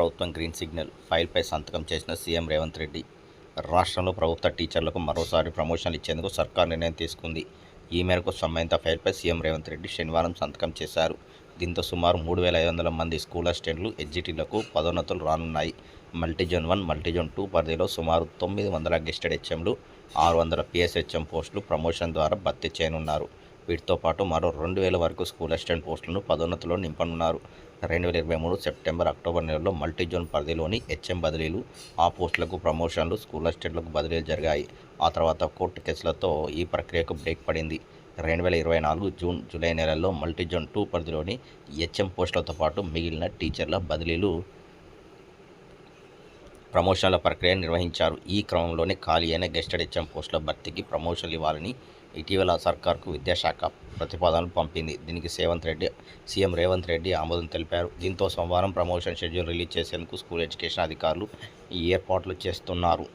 ప్రభుత్వం green signal ఫైల్పై సంతకం చేసిన సీఎం రేవంత్ రెడ్డి. రాష్ట్రంలో ప్రభుత్వ టీచర్లకు మరోసారి ప్రమోషన్లు ఇచ్చేందుకు సర్కార్ నిర్ణయం తీసుకుంది. ఈ మేరకు సంబంధిత ఫైల్పై సీఎం రేవంత్ రెడ్డి శనివారం సంతకం చేశారు. దీంతో సుమారు మూడు వేల ఐదు వందల మంది స్కూల్ అసిస్టెంట్లు ఎడ్జిటీలకు పదోన్నతులు రానున్నాయి. మల్టీజోన్ వన్ మల్టీజోన్ టూ పరిధిలో సుమారు తొమ్మిది వందల గెస్టెడ్ హెచ్ఎంలు ఆరు వందల పిఎస్హెచ్ఎం పోస్టులు ప్రమోషన్ ద్వారా భర్తీ చేయనున్నారు. వీటితో పాటు మరో రెండు వేల వరకు స్కూల్ అసిస్టెంట్ పోస్టులను పదోన్నతిలో నింపనున్నారు. రెండు వేల ఇరవై మూడు సెప్టెంబర్ అక్టోబర్ నెలలో మల్టీజోన్ పరిధిలోని హెచ్ఎం బదిలీలు ఆ పోస్టులకు ప్రమోషన్లు స్కూల్ అసిస్టెంట్లకు బదిలీలు జరిగాయి. ఆ తర్వాత కోర్టు కేసులతో ఈ ప్రక్రియకు బ్రేక్ పడింది. రెండు వేల ఇరవై నాలుగు జూన్ జూలై నెలల్లో మల్టీజోన్ టూ పరిధిలోని హెచ్ఎం పోస్టులతో పాటు మిగిలిన టీచర్ల బదిలీలు ప్రమోషన్ల ప్రక్రియ నిర్వహించారు. ఈ క్రమంలోనే ఖాళీ అయిన గెస్టెడ్ హెచ్ఎం పోస్టుల భర్తీకి ప్రమోషన్లు ఇవ్వాలని ఇటీవల సర్కార్కు విద్యాశాఖ ప్రతిపాదనలు పంపింది. దీనికి సేవంత్ రెడ్డి సీఎం రేవంత్ రెడ్డి ఆమోదం తెలిపారు. దీంతో సోమవారం ప్రమోషన్ షెడ్యూల్ రిలీజ్ చేసేందుకు స్కూల్ ఎడ్యుకేషన్ అధికారులు ఈ ఏర్పాట్లు చేస్తున్నారు.